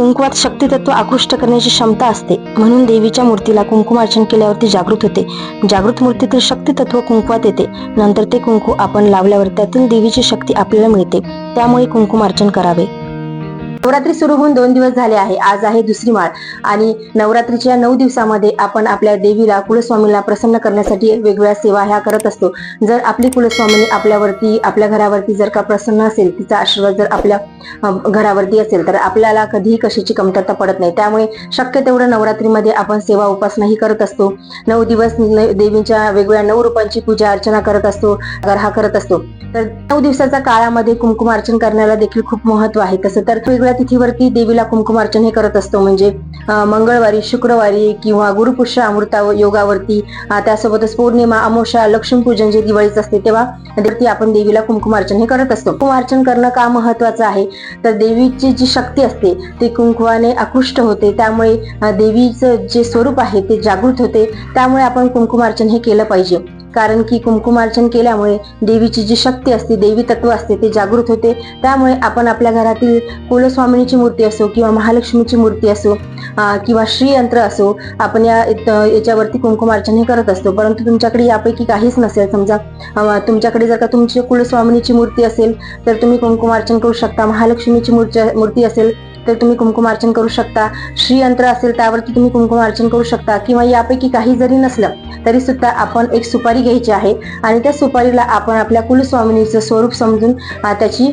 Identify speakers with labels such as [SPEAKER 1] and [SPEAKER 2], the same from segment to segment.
[SPEAKER 1] कुंकुमात शक्तितत्व आकृष्ट करण्याची क्षमता असते. म्हणून देवीच्या मूर्तीला कुंकुमार्चन केल्यावरती जागृत होते. जागृत मूर्तीतील शक्तितत्व कुंकुवात येते. नंतर ते कुंकू आपण लावल्यावर त्यातील देवीची शक्ती आपल्याला मिळते. त्यामुळे कुंकुमार्चन करावे. नवरात्री सुरू होऊन दोन दिवस झाले आहे. आज आहे दुसरी माळ. आणि नवरात्रीच्या नऊ दिवसामध्ये आपण आपल्या देवीला कुलस्वामीला प्रसन्न करण्यासाठी वेगवेगळ्या सेवा ह्या करत असतो. जर आपली कुलस्वामिनी आपल्यावरती आपल्या घरावरती जर का प्रसन्न असेल तिचा आशीर्वाद जर आपल्या घरावरती असेल तर आपल्याला कधीही कशाची कमतरता पडत नाही. त्यामुळे शक्य तेवढं नवरात्रीमध्ये आपण सेवा उपासनाही करत असतो. नऊ दिवस देवींच्या वेगवेगळ्या नऊ रूपांची पूजा अर्चना करत असतो हा करत असतो. तर नऊ दिवसाच्या काळामध्ये कुंकुमार्चन करण्याला देखील खूप महत्त्व आहे. तसं तर वेगवेगळ्या तिथीवरती देवीला कुंकुमार्चन हे करत असतो. म्हणजे मंगळवारी शुक्रवारी किंवा गुरुपुष्य अमृता योगावरती त्यासोबतच पौर्णिमा अमावस्या लक्ष्मीपूजन जे दिवाळीच असते तेव्हा वरती आपण देवीला कुंकुमार्चन हे करत असतो. कुंकुमार्चन करणं का महत्वाचं आहे? तर देवीची जी शक्ती असते ती कुंकुवाने आकृष्ट होते. त्यामुळे देवीचं जे स्वरूप आहे ते जागृत होते. त्यामुळे आपण कुंकुमार्चन हे केलं पाहिजे. कारण की कुंकुमार्चन केल्यामुळे देवीची जी शक्ती असते देवी तत्व असते ते जागृत होते. त्यामुळे आपण आपल्या घरातील कुलस्वामिनीची मूर्ती असो किंवा महालक्ष्मीची मूर्ती असो किंवा श्रीयंत्र असो आपण या याच्यावरती कुंकुमार्चन हे करत असतो. परंतु तुमच्याकडे यापैकी काहीच नसेल. समजा तुमच्याकडे जर का तुमची कुलस्वामिनीची मूर्ती असेल तर तुम्ही कुंकुमार्चन करू शकता. महालक्ष्मीची मूर्ती मूर्ती असेल तर तुम्ही कुंकुमार्चन करू शकता. श्रीयंत्र असेल त्यावरती तुम्ही कुंकुमार्चन करू शकता. किंवा यापैकी काही जरी नसलं तरी सुद्धा आपण एक सुपारी घ्यायची आहे. आणि त्या सुपारीला आपण आपल्या कुलस्वामिनीचं स्वरूप समजून त्याची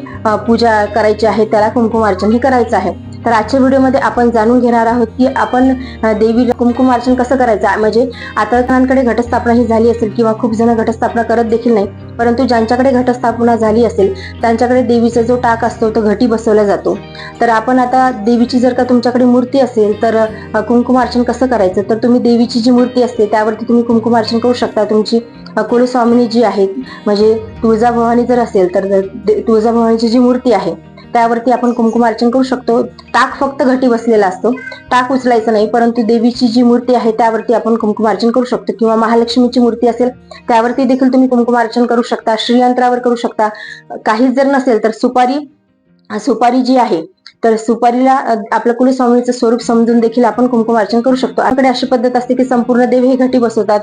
[SPEAKER 1] पूजा करायची आहे. त्याला कुंकुमार्चन हे करायचं आहे. तर आजच्या व्हिडिओमध्ये आपण जाणून घेणार आहोत की आपण देवीला कुमकुम अर्चन कसं करायचं? म्हणजे आता जणांकडे घटस्थापना ही झाली असेल किंवा खूप जण घटस्थापना करत देखील नाही परंतु ज्यांच्याकडे घटस्थापना झाली असेल त्यांच्याकडे देवीचा जो टाक असतो तो घटी बसवला जातो. तर आपण आता देवीची जर का तुमच्याकडे मूर्ती असेल तर अ, कुंकुमार्चन कसं करायचं? तर तुम्ही देवीची जी मूर्ती असते त्यावरती तुम्ही कुंकुमार्चन करू शकता. तुमची कुलस्वामिनी जी आहे म्हणजे तुळजाभवानी जर असेल तर तुळजाभवानीची जी मूर्ती आहे त्यावरती आपण कुंकुमार्चन करू शकतो. टाक फक्त घटी बसलेला असतो. टाक उचलायचं नाही परंतु देवीची जी मूर्ती आहे त्यावरती आपण कुंकुमार्चन करू शकतो. किंवा महालक्ष्मीची मूर्ती असेल त्यावरती देखील तुम्ही कुंकुमार्चन करू शकता श्रीयंत्रावर करू शकता. काहीच जर नसेल तर सुपारी सुपारी जी आहे तर सुपारीला आपलं कुलस्वामीचं स्वरूप समजून देखील आपण कुंकुमार्चन करू शकतो. आपल्याकडे अशी पद्धत असते की संपूर्ण देव हे घटी बसवतात.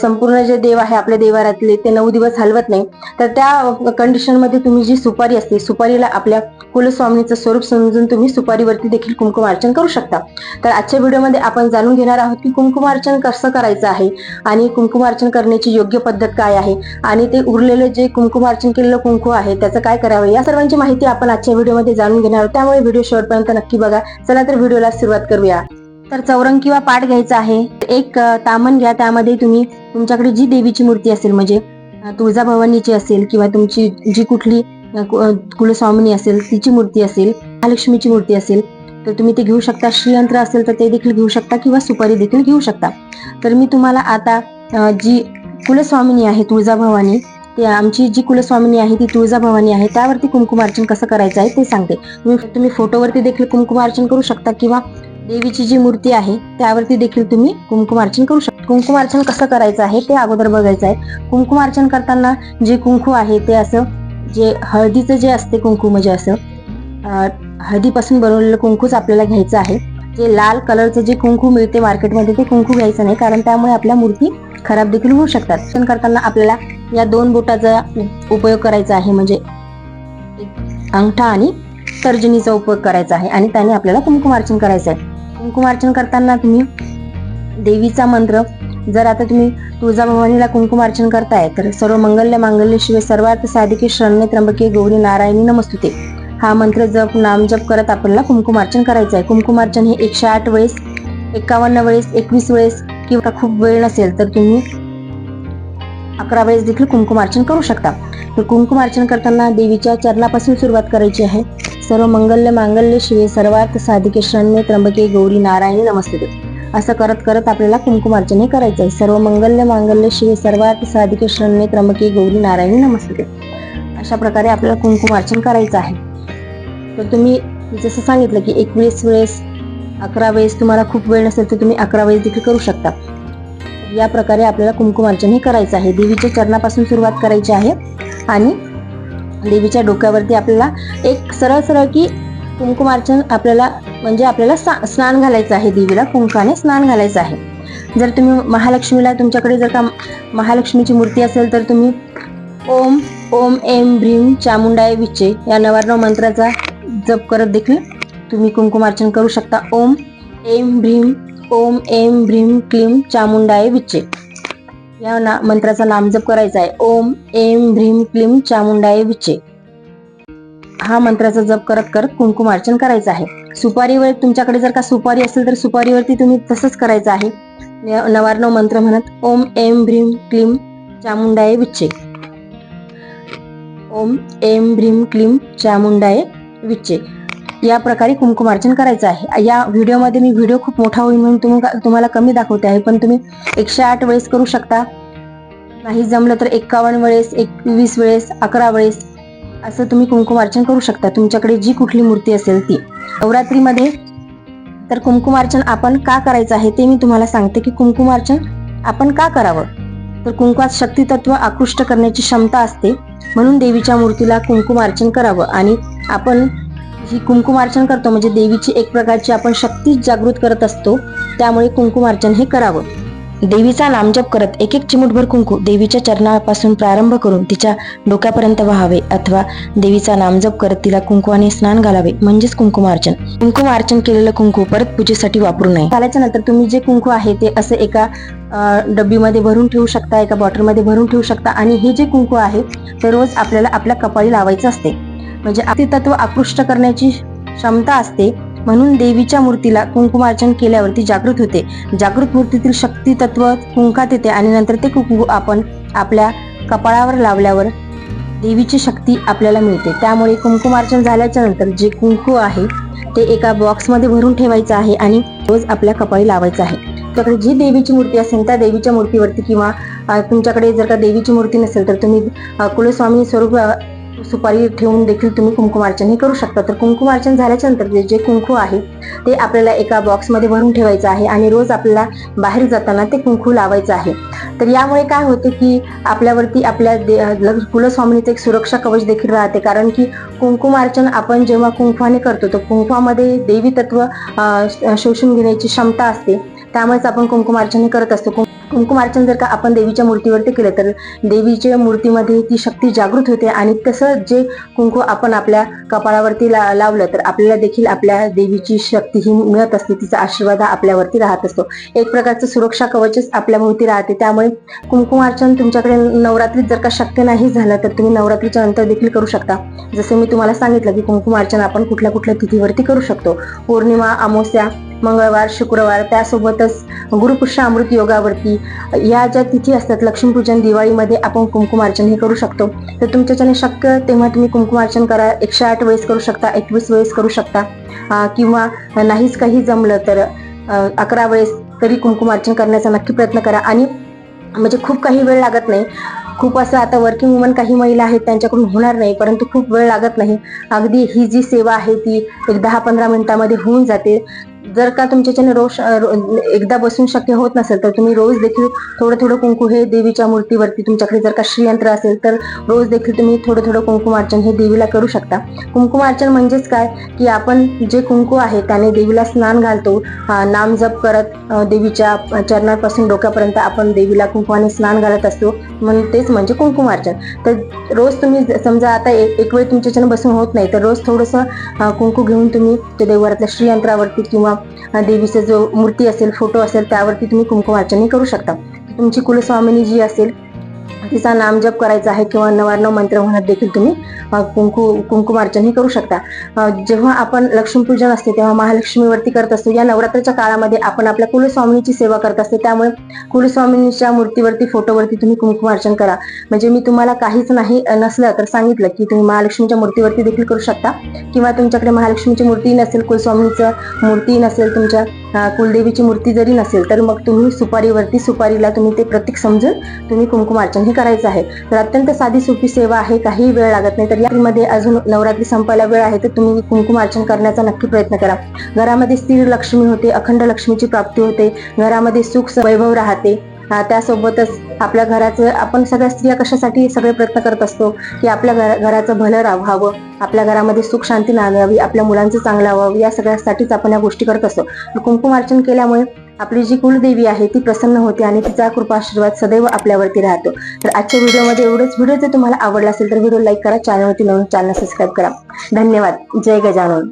[SPEAKER 1] संपूर्ण जे देव आहे आपल्या देवारातले ते नऊ दिवस हलवत नाही. तर त्या कंडिशनमध्ये तुम्ही जी सुपारी असते सुपारीला आपल्या कुलस्वामीचं स्वरूप समजून तुम्ही सुपारीवरती देखील कुंकुमार्चन करू शकता. तर आजच्या व्हिडिओमध्ये आपण जाणून घेणार आहोत की कुंकुमार्चन कसं करायचं आहे आणि कुंकुमार्चन करण्याची योग्य पद्धत काय आहे आणि ते उरलेलं जे कुंकुमार्चन केलेलं कुंकू आहे त्याचं काय करावं या सर्वांची माहिती आपण आजच्या व्हिडिओमध्ये जाणून घेणार आहोत. त्यामुळे व्हिडिओ शेवटपर्यंत नक्की बघा. चला तर व्हिडिओला सुरुवात करूया. तर चौरंग किंवा पाठ घ्यायचा आहे. एक तामन तामण घ्या. त्यामध्ये तुम्ही तुमच्याकडे जी देवीची मूर्ती असेल म्हणजे तुळजाभवानीची असेल किंवा तुमची जी कुठली कुलस्वामिनी असेल तिची मूर्ती असेल महालक्ष्मीची मूर्ती असेल तर तुम्ही ते घेऊ शकता. श्रीयंत्र असेल तर ते देखील घेऊ शकता किंवा सुपारी देखील घेऊ शकता. तर मी तुम्हाला आता जी कुलस्वामिनी आहे तुळजाभवानी ते आमची जी कुलस्वामिनी आहे ती तुळजाभवानी आहे त्यावरती कुंकुमार्चन कसं करायचं आहे ते सांगते. तुम्ही फोटोवरती देखील कुंकुमार्चन करू शकता किंवा देवीची जी मूर्ती आहे त्यावरती देखील तुम्ही कुंकुमार्चन करू शकता. कुंकुमार्चन कसं करायचं आहे ते अगोदर बघायचं आहे. कुंकुमार्चन करताना जे कुंकू आहे ते असं जे हळदीचं जे असते कुंकू म्हणजे असं हळदीपासून बनवलेलं कुंकूच आपल्याला घ्यायचं आहे. जे लाल कलरचं जे कुंकू मिळते मार्केटमध्ये ते कुंकू घ्यायचं नाही कारण त्यामुळे आपल्या मूर्ती खराब देखील होऊ शकतात. करताना आपल्याला या दोन बोटाचा उपयोग करायचा आहे. म्हणजे अंगठा आणि तर्जनीचा उपयोग करायचा आहे. आणि त्याने आपल्याला कुंकुमार्चन करायचं आहे कुंकुमार्चन करताना तुम्ही देवीचा मंत्र जर आता तुम्ही तुळजाभवानीला कुंकुमार्चन करताय तर सर्व मंगल्य मांगल्य शिवे सर्वार्थ साधिके शरण्य त्र्यंबके गौरी नारायणी नमस्तुते. हा मंत्र जप नामजप करत आपल्याला कुंकुमार्चन करायचं आहे कुंकुमार्चन हे एकशे आठ वेळेस एकावन्न वेळेस एकवीस वेळेस किंवा खूप वेळ नसेल तर तुम्ही अकरा वेळेस देखील कुंकुमार्चन करू शकता. तर कुंकुमार्चन करताना देवीच्या चरणापासून सुरुवात करायची आहे. सर्व मंगल्य मांगल्य शिवे सर्वार्थ साधिके शरण्य त्र्यंबके गौरी नारायणी नमस्ते असं करत करत आपल्याला कुंकुमार्चन हे करायचं आहे. सर्व मंगल्य मांगल्य शिवे सर्वार्थ साधिके शरण्य त्र्यंबके गौरी नारायणी नमस्ते अशा प्रकारे आपल्याला कुंकुमार्चन करायचं आहे. तर तुम्ही जसं सांगितलं की एकवीस वेळेस अकरा वेळेस तुम्हाला खूप वेळ नसेल तर तुम्ही अकरा वेळेस देखील करू शकता. या प्रकारे आपल्याला कुंकुमार्चन हे करायचं आहे. देवीच्या चरणापासून सुरुवात करायची आहे आणि देवीच्या डोक्यावरती आपल्याला एक सरळ सरळ की कुंकुमार्चन आपल्याला म्हणजे आपल्याला सा- स्नान घालायचं आहे. देवीला कुंकाने स्नान घालायचं आहे. जर तुम्ही महालक्ष्मीला तुमच्याकडे जर का महालक्ष्मीची मूर्ती असेल तर तुम्ही ओम ओम एम भ्रीम चामुंडाय विचे या नवार्णव मंत्राचा जप करत देखील तुम्ही कुंकुमार्चन करू शकता. ओम एम भ्रीम ओम एम भ्रीम क्लीम चामुंडाय विचे. या ना मंत्राचा नामजप करायचा आहे ओम एम भ्रीम क्लीम चामुंडाय विचे. हा मंत्राचा जप करत करत कुंकुमार्चन करायचं आहे. सुपारीवर तुमच्याकडे जर का सुपारी असेल तर सुपारीवरती तुम्ही तसंच करायचं आहे. न- मंत्र म्हणत ओम एम भ्रीम क्लीम चामुंडाय विचे. ओम एम भ्रीम क्लीम चामुंडाय विचे. या प्रकारे कुंकुमार्चन करायचं आहे. या व्हिडिओमध्ये मी व्हिडिओ खूप मोठा होईल म्हणून तुम्ही तुम्हाला कमी दाखवते आहे पण तुम्ही एकशे आठ वेळेस करू शकता. नाही जमलं तर एक्कावन्न वेळेस एकवीस वेळेस अकरा वेळेस असं तुम्ही कुंकुमार्चन करू शकता. तुमच्याकडे जी कुठली मूर्ती असेल ती. नवरात्रीमध्ये तर कुंकुमार्चन आपण का करायचं आहे ते मी तुम्हाला सांगते की कुंकुमार्चन आपण का करावं? तर कुंकुमात शक्ती तत्व आकृष्ट करण्याची क्षमता असते. म्हणून देवीच्या मूर्तीला कुंकुमार्चन करावं आणि आपण ही कुंकुमार्चन करतो. म्हणजे देवीची एक प्रकारची आपण शक्ती जागृत करत असतो. त्यामुळे कुंकुमार्चन हे करावं. देवीचा नामजप करत एक एक चिमुटभर कुंकू देवीच्या चरणापासून प्रारंभ करून तिच्या डोक्यापर्यंत व्हावे. अथवा देवीचा नामजप करत तिला कुंकुवाने स्नान घालावे. म्हणजेच कुंकुमार्चन कुंकुमार्चन केलेलं कुंकू परत पूजेसाठी वापरू नये. घालायच्या नंतर तुम्ही जे कुंकू आहे ते असं एका डब्बीमध्ये भरून ठेवू शकता एका बॉटलमध्ये भरून ठेवू शकता. आणि हे जे कुंकू आहे ते रोज आपल्याला आपल्या कपाळी लावायचं असते. म्हणजे अतितत्व आकृष्ट करण्याची क्षमता असते. म्हणून देवीच्या मूर्तीला कुंकुमार्चन केल्यावरती जागृत होते. जागृत मूर्तीतील शक्ती तत्व कुंकात येते आणि नंतर ते कुंकू आपण आपल्या कपाळावर लावल्यावर देवीची शक्ती आपल्याला मिळते. त्यामुळे कुंकुमार्चन झाल्याच्यानंतर जे कुंकू आहे ते एका बॉक्समध्ये भरून ठेवायचं आहे आणि रोज आपल्या कपाळी लावायचं आहे. तुमच्याकडे जी देवीची मूर्ती असेल त्या देवीच्या मूर्तीवरती किंवा तुमच्याकडे जर का देवीची मूर्ती नसेल तर तुम्ही कुलस्वामी स्वरूप सुपारी ठेवून देखील तुम्ही कुंकुमार्चन हे करू शकता. तर कुंकुमार्चन झाल्याच्यानंतर जे- कुंकू आहे ते आपल्याला एका बॉक्समध्ये भरून ठेवायचं आहे आणि रोज आपल्याला बाहेर जाताना ते कुंकू लावायचं आहे. तर यामुळे काय होते की आपल्यावरती आपल्या दे- कुलस्वामिनीचं एक सुरक्षा कवच देखील राहते. कारण की कुंकुमार्चन आपण जेव्हा कुंकवाने करतो तर कुंकवामध्ये देवी तत्व शोषून घेण्याची क्षमता असते. त्यामुळेच आपण कुंकुमार्चन करत असतो. कुंकुमार्चन जर का आपण देवीच्या मूर्तीवरती केलं तर देवीच्या मूर्तीमध्ये ती शक्ती जागृत होते आणि तसं जे कुंकू आपण आपल्या कपाळावरती ला- लावलं तर आपल्याला देखील आपल्या देवीची शक्ती ही मिळत असते. तिचा आशीर्वाद हा आपल्यावरती राहत असतो. एक प्रकारचं सुरक्षा कवचच आपल्या भोवती राहते. त्यामुळे कुंकुमार्चन तुमच्याकडे नवरात्रीत जर का शक्य नाही झालं तर तुम्ही नवरात्रीच्या नंतर देखील करू शकता. जसं मी तुम्हाला सांगितलं की कुंकुमार्चन आपण कुठल्या कुठल्या तिथीवरती करू शकतो. पौर्णिमा अमावस्या मंगळवार शुक्रवार त्यासोबतच गुरुपुष्य अमृत योगावरती या ज्या तिथी असतात लक्ष्मीपूजन दिवाळीमध्ये आपण कुंकुमार्चन हे करू शकतो. तर तुमच्याच्याने शक्य तेव्हा तुम्ही कुंकुमार्चन करा एकशे आठ वेळेस करू शकता एकवीस वेळेस करू शकता. किंवा नाहीच काही जमलं तर अकरा वेळेस तरी कुंकुमार्चन करण्याचा नक्की प्रयत्न करा. आणि म्हणजे खूप काही वेळ लागत नाही. खूप असं आता वर्किंग वुमन काही महिला आहेत त्यांच्याकडून होणार नाही परंतु खूप वेळ लागत नाही. अगदी ही जी सेवा आहे ती एक दहा पंधरा मिनिटामध्ये होऊन जाते. जर का तुमच्याच्याने रोज एकदा बसून शक्य होत नसेल तर तुम्ही रोज देखील थोडं थोडं कुंकू हे देवीच्या मूर्तीवरती तुमच्याकडे जर का श्रीयंत्र असेल तर रोज देखील तुम्ही थोडं थोडं कुंकुमार्चन हे देवीला करू शकता. कुंकुमार्चन म्हणजेच काय? की आपण जे कुंकू आहे त्याने देवीला स्नान घालतो नाम जप करत देवीच्या चरणापासून डोक्यापर्यंत आपण देवीला कुंकवाने स्नान घालत असतो म्हणून तेच म्हणजे कुंकुमार्चन तर रोज तुम्ही समजा आता एक वेळ तुमच्याच्यानं बसून होत नाही तर रोज थोडंसं कुंकू घेऊन तुम्ही ते देवघरातल्या श्रीयंत्रावरती किंवा किंवा देवीचा जो मूर्ती असेल फोटो असेल त्यावरती तुम्ही कुंकुमार्चन करू शकता. तुमची कुलस्वामिनी जी असेल तिचा नामजप करायचा आहे किंवा नवार्णव मंत्र म्हणत देखील तुम्ही कुंकू कुंकुमार्चन हे करू शकता. जेव्हा आपण लक्ष्मीपूजन असते तेव्हा महालक्ष्मीवरती करत असतो. या नवरात्राच्या काळामध्ये आपण आपल्या कुलस्वामिनीची सेवा करत असते. त्यामुळे कुलस्वामिनीच्या मूर्तीवरती फोटोवरती तुम्ही कुंकुमार्चन करा. म्हणजे मी तुम्हाला काहीच नाही नसलं तर सांगितलं की तुम्ही महालक्ष्मीच्या मूर्तीवरती देखील करू शकता. किंवा तुमच्याकडे महालक्ष्मीची मूर्ती नसेल कुलस्वामिनीचं मूर्ती नसेल तुमच्या कुलदेवीची मूर्ती जरी नसेल तर मग तुम्ही सुपारीवरती सुपारीला तुम्ही ते प्रतीक समजून तुम्ही कुंकुमार्चन हे करायचं आहे. तर अत्यंत साधी सोपी सेवा आहे. काही वेळ लागत नाही. तर यामध्ये अजून नवरात्री संपायला वेळ आहे. तर तुम्ही कुंकुमार्चन करण्याचा नक्की प्रयत्न करा. घरामध्ये स्थिर लक्ष्मी होते अखंड लक्ष्मीची प्राप्ती होते. घरामध्ये सुख वैभव राहते. त्यासोबतच आपल्या घराचं आपण सगळ्या स्त्रिया कशासाठी सगळे प्रयत्न करत असतो? की आपल्या घर घराचं भलं रा- व्हावं आपल्या घरामध्ये सुख शांती नांदावी आपल्या मुलांचं चांगलं व्हावं. या सगळ्यासाठीच आपण या गोष्टी करत असतो. कुंकुमार्चन केल्यामुळे आपली जी कुलदेवी आहे ती प्रसन्न होते आणि तिचा कृपा आशीर्वाद सदैव आपल्यावरती राहतो. तर आजच्या व्हिडिओमध्ये एवढंच. व्हिडिओ जर तुम्हाला आवडला असेल तर व्हिडिओ लाईक करा चॅनलवरती नवीन चॅनल सबस्क्राईब करा. धन्यवाद. जय गजानन.